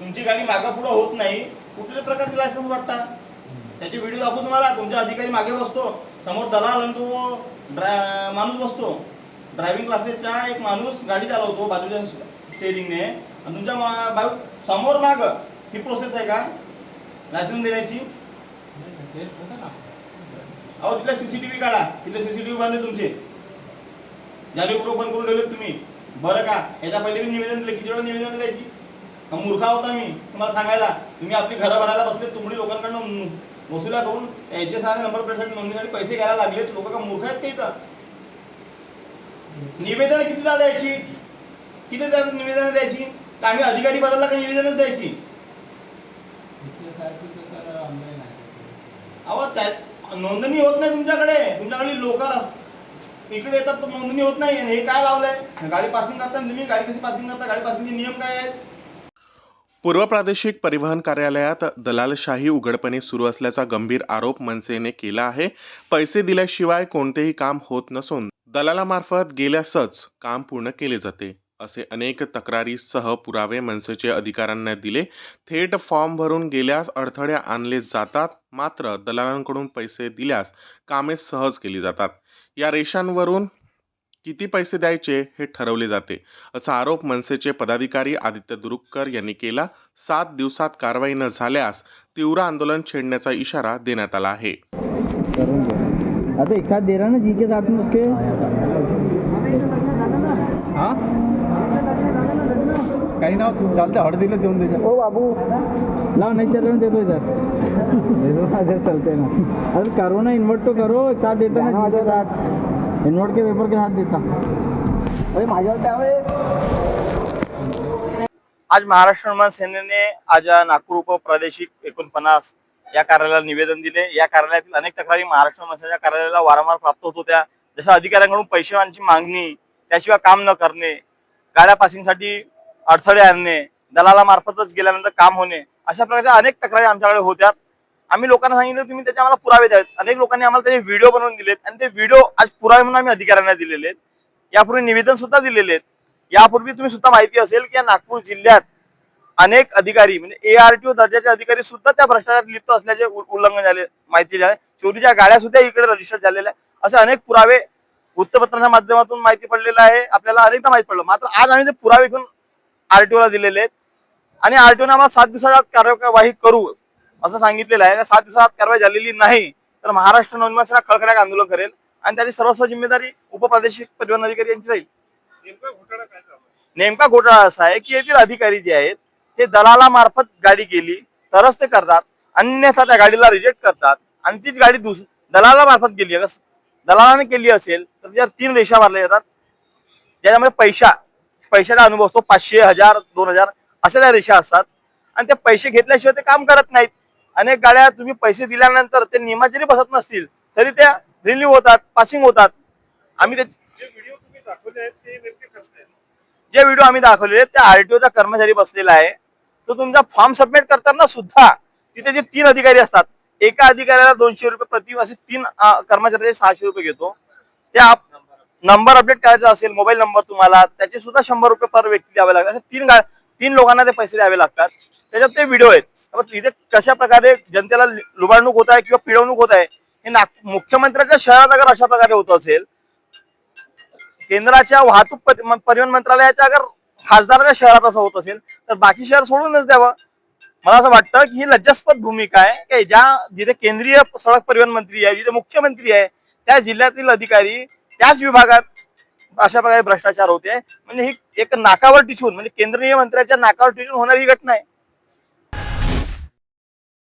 तुमची गाडी मागं पुढं होत नाही. कुठल्या प्रकारचे लायसन्स वाटता? त्याचे व्हिडिओ दाखवू तुम्हाला. तुमच्या अधिकारी मागे बसतो. समोर दलाल आणि तो ड्रा माणूस बसतो. ड्रायव्हिंग क्लासेसचा एक माणूस गाडी चालवतो बाजूच्या स्टेरिंगने आणि तुमच्या मा- बाजू समोर माग ही प्रोसेस आहे का? लायसन्स देण्याची? अहो तिथल्या सीसीटीव्ही काढा. तिथले सीसीटीव्ही व्ही आहे तुमचे. जाणीवपूर्वक बंद करून ठेवलेत तुम्ही. बरं का? याच्या पहिले मी निवेदन दिले. किती वेळा निवेदन द्यायची? मूर्खा होता मी? तुम्हाला सांगायला. तुम्ही आपली घरं भरायला बसले तुमडी लोकांकडनं वसुल्या करून याचे सारे नंबर प्लेटसाठी नोंदणीसाठी पैसे घ्यायला लागलेत लोक का मूर्ख आहेत का इथं? निवेदन कितीदा द्यायची? किती द्या- निवेदन द्यायची? का आम्ही अधिकारी बदलला का निवेदनच द्यायची? अहो त्या नोंदणी होत नाही तुमच्याकडे. तुमच्याकडे लोक इकडे येतात तर नोंदणी होत नाही. आणि हे काय लावलंय? गाडी पासिंग करता तुम्ही? गाडी कशी पासिंग करता गाडी पासिंगचे नियम काय आहेत? पूर्व प्रादेशिक परिवहन कार्यालयात दलालशाही उघडपणे सुरू असल्याचा गंभीर आरोप मनसेने केला आहे. पैसे दिल्याशिवाय कोणतेही काम होत नसून दलालामार्फत गेल्यासच काम पूर्ण केले जाते असे अनेक तक्रारीसह पुरावे मनसेचे अधिकाऱ्यांना दिले. थेट फॉर्म भरून गेल्यास अडथळे आणले जातात मात्र दलालांकडून पैसे दिल्यास कामे सहज केली जातात. या रेषांवरून किती पैसे द्यायचे हे ठरवले जाते. असा आरोप मनसेचे पदाधिकारी आदित्य दुरुक्कर यांनी केला. सात दिवसात कारवाई न झाल्यास तीव्र आंदोलन छेडण्याचा इशारा देण्यात आला आहे. करूँगे हाँ तो एक साथ दे रहा ना जी के साथ में उसके हाँ? काही ना चालते हळ दिलं देऊन दे ओ बाबू. ला नहीं चल रहे दे दो इधर दे दो ना. इधर चलते ना अरे करो ना इन्वर्ट तो करो. एक साथ देता ना जी के इन्वर्ट के पेपर के साथ देता. अरे माझ्यावर आज महाराष्ट्र निर्माण सेनेने आज नागपूर उपप्रादेशिक एकोणपन्नास या कार्यालयाला निवेदन दिले. या कार्यालयातील अनेक तक्रारी महाराष्ट्र निर्माण सेनेच्या कार्यालयाला वारंवार प्राप्त होत होत्या. जशा अधिकाऱ्यांकडून पैशांची मागणी त्याशिवाय काम न करणे गाड्या पासिंगसाठी अडथळे आणणे दलालामार्फतच गेल्यानंतर काम होणे अशा प्रकारच्या अनेक तक्रारी आमच्याकडे होत्या. आम्ही लोकांना सांगितलं तुम्ही त्याचे आम्हाला पुरावे द्यावेत. अनेक लोकांनी आम्हाला त्याचे व्हिडिओ बनवून दिलेत आणि ते व्हिडिओ आज पुरावे म्हणून आम्ही अधिकाऱ्यांना दिलेले आहेत. यापूर्वी निवेदन सुद्धा दिलेले आहेत. यापूर्वी तुम्ही सुद्धा माहिती असेल की या नागपूर जिल्ह्यात अनेक अधिकारी म्हणजे ए आरटीओ दर्जाचे अधिकारी सुद्धा त्या भ्रष्टाचारात लिप्त असल्याचे उल्लंघन झाले माहिती झाले. चोरीच्या गाड्या सुद्धा इकडे रजिस्टर झालेल्या असे अनेक पुरावे वृत्तपत्रांच्या माध्यमातून माहिती पडलेलं आहे. आपल्याला अनेकदा माहिती पडलं. मात्र आज आम्ही ते पुरावे घेऊन आरटीओ ला दिलेले आहेत. आणि आरटीओने आम्हाला सात दिवसात कार्यवाही करू. असं सांगितलेलं आहे. सात दिवसात कारवाई झालेली नाही. तर महाराष्ट्र नवनिर्माण सेना खळखळ्याक आंदोलन करेल आणि त्याची सर्वस्व जिम्मेदारी उपप्रादेशिक परिवहन अधिकारी यांची राहील. नेमका घोटाळा असा आहे की येथील अधिकारी जे आहेत ते दलालामार्फत गाडी गेली तरच ते करतात अन्यथा त्या गाडीला रिजेक्ट करतात आणि तीच गाडी दुस दलालामार्फत गेली. अगं दलालाने केली असेल तर त्याच्यावर तीन रेषा मारल्या जातात. ज्याच्यामध्ये पैसा पैशाचा अनुभव असतो पाचशे हजार दोन हजार अशा त्या रेषा असतात. आणि ते पैसे घेतल्याशिवाय ते काम करत नाहीत. अनेक गाड्या तुम्ही पैसे दिल्यानंतर ते नियमात जरी बसत नसतील तरी त्या रिन्यू होतात पासिंग होतात. आम्ही जे व्हिडिओ आम्ही दाखवलेले आहेत, त्या आरटीओचा कर्मचारी बसलेला आहे. तो तुमचा फॉर्म सबमिट करताना सुद्धा तिथे जे तीन अधिकारी असतात एका अधिकाऱ्याला दोनशे रुपये प्रति असे तीन कर्मचाऱ्याचे सहाशे रुपये घेतो. त्या नंबर अपडेट करायचा असेल मोबाईल नंबर तुम्हाला त्याचे सुद्धा शंभर रुपये पर व्यक्ती द्यावे लागतात. तीन तीन लोकांना ते पैसे द्यावे लागतात. त्याच्यात ते व्हिडिओ आहेत. इथे कशा प्रकारे जनतेला लुबाडणूक होत आहे किंवा पिळवणूक होत आहे हे नाग मुख्यमंत्र्यांच्या शहरात अगर अशा प्रकारे होत असेल केंद्राच्या वाहतूक परिवहन मंत्रालयाच्या अगर खासदाराच्या शहरात असं होत असेल तर बाकी शहर सोडूनच द्यावं. मला असं वाटतं की ही लज्जास्पद भूमिका आहे. की ज्या जिथे केंद्रीय सडक परिवहन मंत्री आहे जिथे मुख्यमंत्री आहे त्या जिल्ह्यातील अधिकारी त्याच विभागात अशा प्रकारे भ्रष्टाचार होते. म्हणजे ही एक नाकावर टिचून म्हणजे केंद्रीय मंत्र्याच्या नाकावर टिचून होणारी घटना आहे.